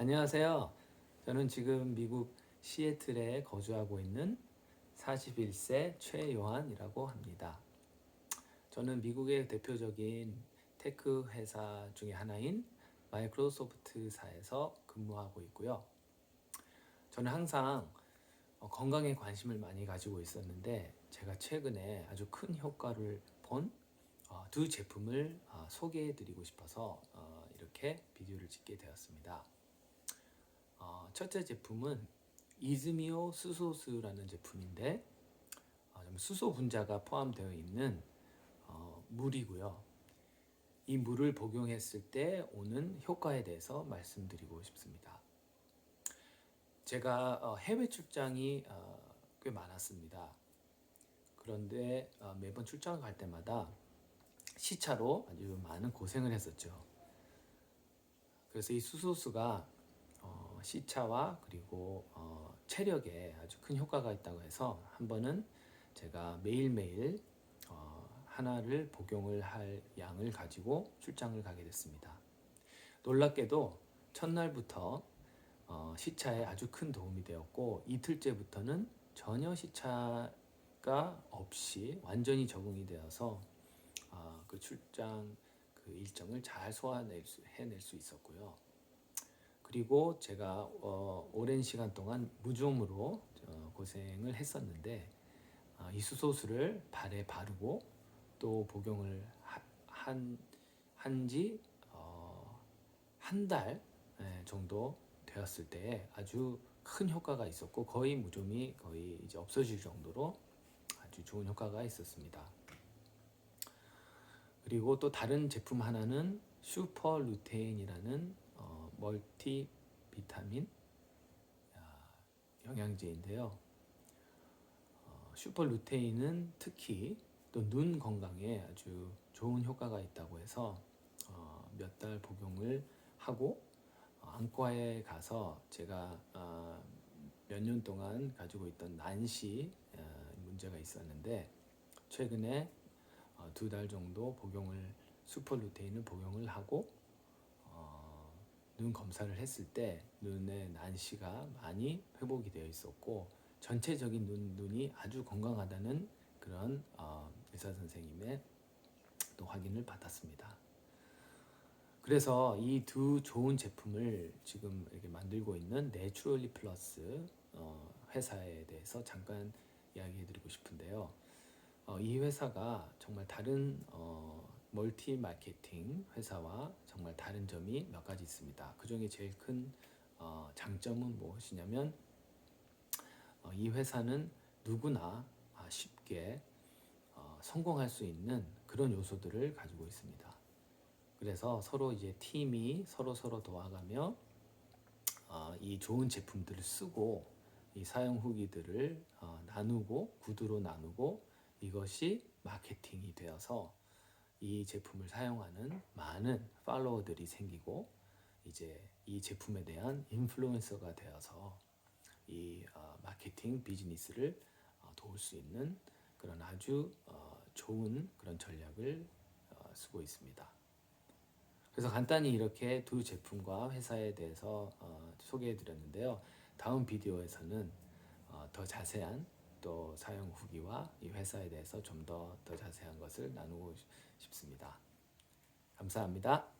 안녕하세요. 저는 지금 미국 시애틀에 거주하고 있는 41세 최요한이라고 합니다. 저는 미국의 대표적인 테크 회사 중에 하나인 마이크로소프트사에서 근무하고 있고요. 저는 항상 어, 건강에 관심을 많이 가지고 있었는데 제가 최근에 아주 큰 효과를 본 두 제품을 어, 소개해 드리고 싶어서 어, 이렇게 비디오를 찍게 되었습니다. 어, 첫째 제품은 이즈미오 수소스라는 제품인데 어, 좀 수소 분자가 포함되어 있는 어, 물이고요. 이 물을 복용했을 때 오는 효과에 대해서 말씀드리고 싶습니다. 제가 어, 해외 출장이 어, 꽤 많았습니다. 그런데 어, 매번 출장을 갈 때마다 시차로 아주 많은 고생을 했었죠. 그래서 이 수소수가 어, 시차와 그리고 어, 체력에 아주 큰 효과가 있다고 해서 한 번은 제가 매일매일 어, 하나를 복용을 할 양을 가지고 출장을 가게 됐습니다. 놀랍게도 첫날부터 어, 시차에 아주 큰 도움이 되었고 이틀째부터는 전혀 시차가 없이 완전히 적응이 되어서 어, 그 출장 그 일정을 잘 소화해낼 수, 해낼 수 있었고요. 그리고 제가 어, 오랜 시간 동안 무좀으로 어, 고생을 했었는데 어, 이 수소수를 발에 바르고 또 복용을 한 한지 어, 한달 예, 정도 되었을 때 아주 큰 효과가 있었고 거의 무좀이 거의 이제 없어질 정도로 아주 좋은 효과가 있었습니다. 그리고 또 다른 제품 하나는 슈퍼 루테인이라는 어, 멀티 비타민 아, 영양제인데요. 어, 슈퍼 루테인은 특히 또 눈 건강에 아주 좋은 효과가 있다고 해서 어, 몇 달 복용을 하고 어, 안과에 가서 제가 어, 몇년 동안 가지고 있던 난시 어, 문제가 있었는데 최근에 어, 두달 정도 복용을 슈퍼루테인을 복용을 하고 어, 눈 검사를 했을 때 눈의 난시가 많이 회복이 되어 있었고 전체적인 눈 눈이 아주 건강하다는 그런 어, 의사 선생님의 또 확인을 받았습니다. 그래서 이 두 좋은 제품을 지금 이렇게 만들고 있는 내추럴리 플러스 어, 회사에 대해서 잠깐 이야기해드리고 싶은데요. 어, 이 회사가 정말 다른 어, 멀티 마케팅 회사와 정말 다른 점이 몇 가지 있습니다. 그 중에 제일 큰 어, 장점은 무엇이냐면 어, 이 회사는 누구나 아, 쉽게 어, 성공할 수 있는 그런 요소들을 가지고 있습니다. 그래서 서로 이제 팀이 서로 서로 도와가며 어, 이 좋은 제품들을 쓰고 이 사용 후기들을 어, 나누고 구두로 나누고 이것이 마케팅이 되어서 이 제품을 사용하는 많은 팔로워들이 생기고 이제 이 제품에 대한 인플루언서가 되어서 이 어, 마케팅 비즈니스를 어, 도울 수 있는 그런 아주 어, 좋은 그런 전략을 어, 쓰고 있습니다. 그래서 간단히 이렇게 두 제품과 회사에 대해서 어, 소개해 드렸는데요. 다음 비디오에서는 어, 더 자세한 또 사용 후기와 이 회사에 대해서 좀더더 자세한 것을 나누고 싶습니다. 감사합니다.